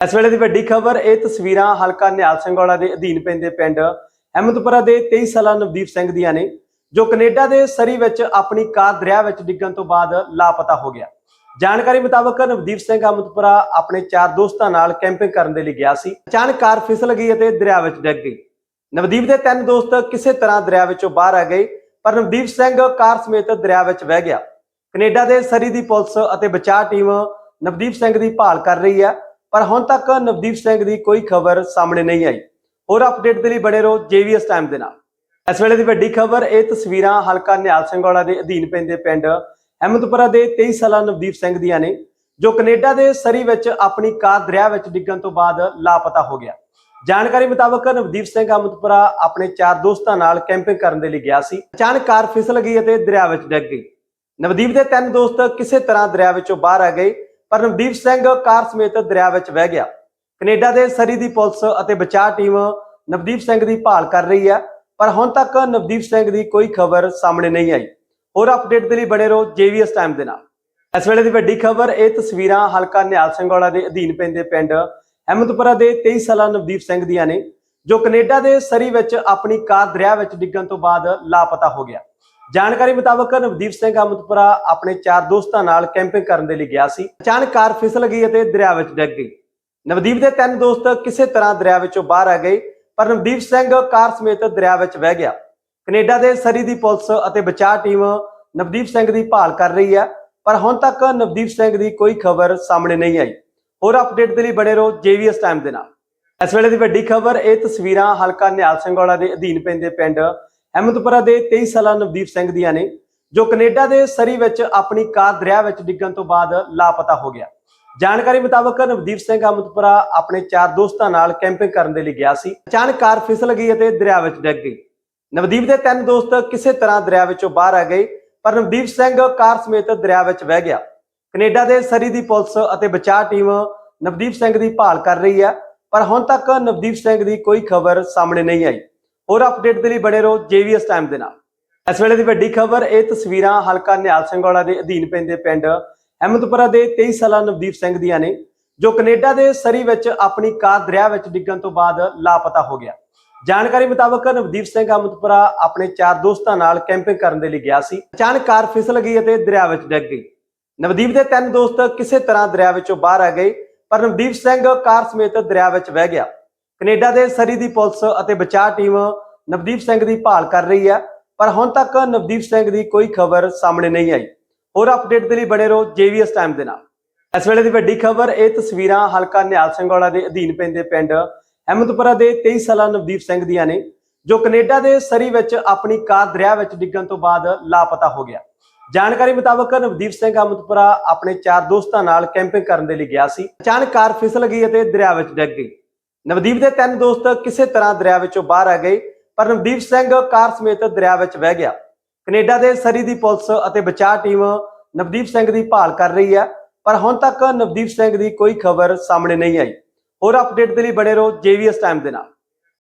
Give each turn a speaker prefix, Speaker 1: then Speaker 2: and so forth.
Speaker 1: ਇਸ ਵੇਲੇ ਦੀ ਵੱਡੀ ਖਬਰ, ਇਹ ਤਸਵੀਰਾਂ ਹਲਕਾ ਨਿਹਾਲ ਸਿੰਘ ਵਾਲਾ ਦੇ ਅਧੀਨ ਪੈਂਦੇ ਪਿੰਡ ਅਹਿਮਦਪੁਰਾ ਦੇ 23 ਸਾਲਾ ਨਵਦੀਪ ਸਿੰਘ ਦੀਆਂ ਨੇ, ਜੋ ਕੈਨੇਡਾ ਦੇ ਸਰੀ ਵਿੱਚ ਆਪਣੀ ਕਾਰ ਦਰਿਆ ਵਿੱਚ ਡਿੱਗਣ ਤੋਂ ਬਾਅਦ ਲਾਪਤਾ ਹੋ ਗਿਆ। ਜਾਣਕਾਰੀ ਮੁਤਾਬਕ ਨਵਦੀਪ ਸਿੰਘ ਅਹਿਮਦਪੁਰਾ ਆਪਣੇ ਚਾਰ ਦੋਸਤਾਂ ਨਾਲ ਕੈਂਪਿੰਗ ਕਰਨ ਦੇ ਲਈ ਗਿਆ ਸੀ। ਅਚਾਨਕ ਕਾਰ ਫਿਸਲ ਗਈ ਅਤੇ ਦਰਿਆ ਵਿੱਚ ਡਿੱਗ ਗਈ। ਨਵਦੀਪ ਦੇ ਤਿੰਨ ਦੋਸਤ ਕਿਸੇ ਤਰ੍ਹਾਂ ਦਰਿਆ ਵਿੱਚੋਂ ਬਾਹਰ ਆ ਗਏ, ਪਰ ਨਵਦੀਪ ਸਿੰਘ ਕਾਰ ਸਮੇਤ ਦਰਿਆ ਵਿੱਚ ਵਹਿ ਗਿਆ। ਕੈਨੇਡਾ ਦੇ ਸਰੀ ਦੀ ਪੁਲਿਸ ਅਤੇ ਬਚਾਅ ਟੀਮ ਨਵਦੀਪ ਸਿੰਘ ਦੀ ਭਾਲ ਕਰ ਰਹੀ ਹੈ। ਪਰ ਹੁਣ ਤੱਕ ਨਵਦੀਪ ਸਿੰਘ ਦੀ ਕੋਈ ਖਬਰ ਸਾਹਮਣੇ ਨਹੀਂ ਆਈ। ਹੋਰ ਅਪਡੇਟ ਦੇ ਲਈ ਬਣੇ ਰਹੋ ਜੇਵੀਐਸ ਟਾਈਮ ਦੇ ਨਾਲ। ਇਸ ਵੇਲੇ ਦੀ ਵੱਡੀ ਖਬਰ, ਇਹ ਤਸਵੀਰਾਂ ਹਲਕਾ ਨਿਹਾਲ ਸਿੰਘ ਵਾਲਾ ਦੇ ਅਧੀਨ ਪੈਂਦੇ ਪਿੰਡ ਅਹਿਮਦਪੁਰਾ ਦੇ 23 ਸਾਲਾ ਨਵਦੀਪ ਸਿੰਘ ਦੀਆਂ ਨੇ, ਜੋ ਕੈਨੇਡਾ ਦੇ ਸਰੀ ਵਿੱਚ ਆਪਣੀ ਕਾਰ ਦਰਿਆ ਵਿੱਚ ਡਿੱਗਣ ਤੋਂ ਬਾਅਦ ਲਾਪਤਾ ਹੋ ਗਿਆ। ਜਾਣਕਾਰੀ ਮੁਤਾਬਕ ਨਵਦੀਪ ਸਿੰਘ ਅਹਿਮਦਪੁਰਾ ਆਪਣੇ ਚਾਰ ਦੋਸਤਾਂ ਨਾਲ ਕੈਂਪਿੰਗ ਕਰਨ ਦੇ ਲਈ ਗਿਆ ਸੀ। ਅਚਾਨਕ ਕਾਰ ਫਿਸਲ ਗਈ ਅਤੇ ਦਰਿਆ ਵਿੱਚ ਡਿੱਗ ਗਈ। ਨਵਦੀਪ ਦੇ ਤਿੰਨ ਦੋਸਤ ਕਿਸੇ ਤਰ੍ਹਾਂ ਦਰਿਆ ਵਿੱਚੋਂ ਬਾਹਰ ਆ ਗਏ। ਪਰ ਨਵਦੀਪ ਸਿੰਘ ਕਾਰ ਸਮੇਤ ਦਰਿਆ ਵਿੱਚ ਵਹਿ ਗਿਆ। ਕੈਨੇਡਾ ਦੇ ਸਰੀ ਦੀ ਪੁਲਿਸ ਅਤੇ ਬਚਾਅ ਟੀਮ ਨਵਦੀਪ ਸਿੰਘ ਦੀ ਭਾਲ ਕਰ ਰਹੀ ਹੈ, ਪਰ ਹੁਣ ਤੱਕ ਨਵਦੀਪ ਸਿੰਘ ਦੀ ਕੋਈ ਖਬਰ ਸਾਹਮਣੇ ਨਹੀਂ ਆਈ। ਹੋਰ ਅਪਡੇਟ ਦੇ ਲਈ ਬਣੇ ਰਹੋ ਜੇਵੀਐਸ ਟਾਈਮ ਦੇ ਨਾਲ। ਇਸ ਵੇਲੇ ਦੀ ਵੱਡੀ ਖਬਰ, ਇਹ ਤਸਵੀਰਾਂ ਹਲਕਾ ਨਿਹਾਲ ਸਿੰਘ ਦੇ ਅਧੀਨ ਪੈਂਦੇ ਪਿੰਡ ਅਹਿਮਦਪੁਰਾ ਦੇ 23 ਸਾਲਾ ਨਵਦੀਪ ਸਿੰਘ ਦੀਆਂ ਨੇ, ਜੋ ਕੈਨੇਡਾ ਦੇ ਸਰੀ ਵਿੱਚ ਆਪਣੀ ਕਾਰ ਦਰਿਆ ਵਿੱਚ ਡਿੱਗਣ ਤੋਂ ਬਾਅਦ ਲਾਪਤਾ ਹੋ ਗਿਆ। ਜਾਣਕਾਰੀ ਮੁਤਾਬਕ ਨਵਦੀਪ ਸਿੰਘ ਅਹਿਮਦਪੁਰਾ ਆਪਣੇ ਚਾਰ ਦੋਸਤਾਂ ਨਾਲ ਕੈਂਪਿੰਗ ਕਰਨ ਦੇ ਲਈ ਗਿਆ ਸੀ। ਅਚਾਨਕ ਕਾਰ ਫਿਸਲ ਗਈ ਅਤੇ ਦਰਿਆ ਵਿੱਚ ਡਿੱਗ ਗਈ। ਨਵਦੀਪ ਦੇ ਤਿੰਨ ਦੋਸਤ ਕਿਸੇ ਤਰ੍ਹਾਂ ਦਰਿਆ ਵਿੱਚੋਂ ਬਾਹਰ ਆ ਗਏ, ਪਰ ਨਵਦੀਪ ਸਿੰਘ ਕਾਰ ਸਮੇਤ ਦਰਿਆ ਵਿੱਚ ਵਹਿ ਗਿਆ। ਕੈਨੇਡਾ ਦੇ ਸਰੀ ਦੀ ਪੁਲਿਸ ਅਤੇ ਬਚਾਅ ਟੀਮ ਨਵਦੀਪ ਸਿੰਘ ਦੀ ਭਾਲ ਕਰ ਰਹੀ ਹੈ, ਪਰ ਹੁਣ ਤੱਕ ਨਵਦੀਪ ਸਿੰਘ ਦੀ ਕੋਈ ਖਬਰ ਸਾਹਮਣੇ ਨਹੀਂ ਆਈ। ਹੋਰ ਅਪਡੇਟ ਦੇ ਲਈ ਬਣੇ ਰਹੋ ਜੇਵੀਐਸ ਟਾਈਮ ਦੇ ਨਾਲ। ਇਸ ਵੇਲੇ ਦੀ ਵੱਡੀ ਖਬਰ, ਇਹ ਤਸਵੀਰਾਂ ਹਲਕਾ ਨਿਹਾਲ ਸਿੰਘ ਵਾਲਾ ਦੇ ਅਧੀਨ ਪੈਂਦੇ ਪਿੰਡ ਅਹਿਮਦਪੁਰਾ ਦੇ 23 ਸਾਲਾ ਨਵਦੀਪ ਸਿੰਘ ਦੀਆਂ ਨੇ, ਜੋ ਕੈਨੇਡਾ ਦੇ ਸਰੀ ਵਿੱਚ ਆਪਣੀ ਕਾਰ ਦਰਿਆ ਵਿੱਚ ਡਿੱਗਣ ਤੋਂ ਬਾਅਦ ਲਾਪਤਾ ਹੋ ਗਿਆ। ਜਾਣਕਾਰੀ ਮੁਤਾਬਕ ਨਵਦੀਪ ਸਿੰਘ ਅਹਿਮਦਪੁਰਾ ਆਪਣੇ ਚਾਰ ਦੋਸਤਾਂ ਨਾਲ ਕੈਂਪਿੰਗ ਕਰਨ ਦੇ ਲਈ ਗਿਆ ਸੀ। ਅਚਾਨਕ ਕਾਰ ਫਿਸਲ ਗਈ ਅਤੇ ਦਰਿਆ ਵਿੱਚ ਡਿੱਗ ਗਈ। ਨਵਦੀਪ ਦੇ ਤਿੰਨ ਦੋਸਤ ਕਿਸੇ ਤਰ੍ਹਾਂ ਦਰਿਆ ਵਿੱਚੋਂ ਬਾਹਰ ਆ ਗਏ, ਪਰ ਨਵਦੀਪ ਸਿੰਘ ਕਾਰ ਸਮੇਤ ਦਰਿਆ ਵਿੱਚ ਵਹਿ ਗਿਆ। ਕੈਨੇਡਾ ਦੇ ਸਰੀ ਦੀ ਪੁਲਿਸ ਅਤੇ ਬਚਾਅ ਟੀਮ ਨਵਦੀਪ ਸਿੰਘ ਦੀ ਭਾਲ ਕਰ ਰਹੀ ਹੈ, ਪਰ ਹੁਣ ਤੱਕ ਨਵਦੀਪ ਸਿੰਘ ਦੀ ਕੋਈ ਖਬਰ ਸਾਹਮਣੇ ਨਹੀਂ ਆਈ। ਹੋਰ ਅਪਡੇਟ ਦੇ ਲਈ ਬਣੇ ਰਹੋ ਜੇਵੀਐਸ ਟਾਈਮ ਦੇ ਨਾਲ। ਇਸ ਵੇਲੇ ਦੀ ਵੱਡੀ ਖਬਰ, ਇਹ ਤਸਵੀਰਾਂ ਹਲਕਾ ਨਿਹਾਲ ਸਿੰਘ ਵਾਲਾ ਦੇ ਅਧੀਨ ਪੈਂਦੇ ਪਿੰਡ ਅਹਿਮਦਪੁਰਾ ਦੇ 23 ਸਾਲਾ ਨਵਦੀਪ ਸਿੰਘ ਦੀਆਂ ਨੇ, ਜੋ ਕੈਨੇਡਾ ਦੇ ਸਰੀ ਵਿੱਚ ਆਪਣੀ ਕਾਰ ਦਰਿਆ ਵਿੱਚ ਡਿੱਗਣ ਤੋਂ ਬਾਅਦ ਲਾਪਤਾ ਹੋ ਗਿਆ। ਜਾਣਕਾਰੀ ਮੁਤਾਬਕ ਨਵਦੀਪ ਸਿੰਘ ਅਹਿਮਦਪੁਰਾ ਆਪਣੇ ਚਾਰ ਦੋਸਤਾਂ ਨਾਲ ਕੈਂਪਿੰਗ ਕਰਨ ਦੇ ਲਈ ਗਿਆ ਸੀ। ਅਚਾਨਕ ਕਾਰ ਫਿਸਲ ਗਈ ਅਤੇ ਦਰਿਆ ਵਿੱਚ ਡਿੱਗ ਗਈ। ਨਵਦੀਪ ਦੇ ਤਿੰਨ ਦੋਸਤ ਕਿਸੇ ਤਰ੍ਹਾਂ ਦਰਿਆ ਵਿੱਚੋਂ ਬਾਹਰ ਆ ਗਏ, ਪਰ ਨਵਦੀਪ ਸਿੰਘ ਕਾਰ ਸਮੇਤ ਦਰਿਆ ਵਿੱਚ ਵਹਿ ਗਿਆ। ਕੈਨੇਡਾ ਦੇ ਸਰੀ ਦੀ ਪੁਲਿਸ ਅਤੇ ਬਚਾਅ ਟੀਮ ਨਵਦੀਪ ਸਿੰਘ ਦੀ ਭਾਲ ਕਰ ਰਹੀ ਹੈ, ਪਰ ਹੁਣ ਤੱਕ ਨਵਦੀਪ ਸਿੰਘ ਦੀ ਕੋਈ ਖਬਰ ਸਾਹਮਣੇ ਨਹੀਂ ਆਈ। ਹੋਰ ਅਪਡੇਟ ਦੇ ਲਈ ਬਣੇ ਰਹੋ ਜੇਵੀਐਸ ਟਾਈਮ ਦੇ ਨਾਲ। ਇਸ ਵੇਲੇ ਦੀ ਵੱਡੀ ਖਬਰ, ਇਹ ਤਸਵੀਰਾਂ ਹਲਕਾ ਨਿਹਾਲ ਸਿੰਘ ਵਾਲਾ ਦੇ ਅਧੀਨ ਪੈਂਦੇ ਪਿੰਡ ਅਹਿਮਦਪੁਰਾ ਦੇ 23 ਸਾਲਾ ਨਵਦੀਪ ਸਿੰਘ ਦੀਆਂ ਨੇ, ਜੋ ਕੈਨੇਡਾ ਦੇ ਸਰੀ ਵਿੱਚ ਆਪਣੀ ਕਾਰ ਦਰਿਆ ਵਿੱਚ ਡਿੱਗਣ ਤੋਂ ਬਾਅਦ ਲਾਪਤਾ ਹੋ ਗਿਆ। ਜਾਣਕਾਰੀ ਮੁਤਾਬਕ ਨਵਦੀਪ ਸਿੰਘ ਅਹਿਮਦਪੁਰਾ ਆਪਣੇ ਚਾਰ ਦੋਸਤਾਂ ਨਾਲ ਕੈਂਪਿੰਗ ਕਰਨ ਦੇ ਲਈ ਗਿਆ ਸੀ। ਅਚਾਨਕ ਕਾਰ ਫਿਸਲ ਗਈ ਅਤੇ ਦਰਿਆ ਵਿੱਚ ਡਿੱਗ ਗਈ। ਨਵਦੀਪ ਦੇ ਤਿੰਨ ਦੋਸਤ ਕਿਸੇ ਤਰ੍ਹਾਂ ਦਰਿਆ ਵਿੱਚੋਂ ਬਾਹਰ ਆ ਗਏ, ਪਰ ਨਵਦੀਪ ਸਿੰਘ ਕਾਰ ਸਮੇਤ ਦਰਿਆ ਵਿੱਚ ਵਹਿ ਗਿਆ। ਕੈਨੇਡਾ ਦੇ ਸਰੀ ਦੀ ਪੁਲਿਸ ਅਤੇ ਬਚਾਅ ਟੀਮ ਨਵਦੀਪ ਸਿੰਘ ਦੀ ਭਾਲ ਕਰ ਰਹੀ ਹੈ, ਪਰ ਹੁਣ ਤੱਕ ਨਵਦੀਪ ਸਿੰਘ ਦੀ ਕੋਈ ਖਬਰ ਸਾਹਮਣੇ ਨਹੀਂ ਆਈ। ਹੋਰ ਅਪਡੇਟ ਦੇ ਲਈ ਬਣੇ ਰਹੋ ਜੇਵੀਐਸ ਟਾਈਮ ਦੇ ਨਾਲ।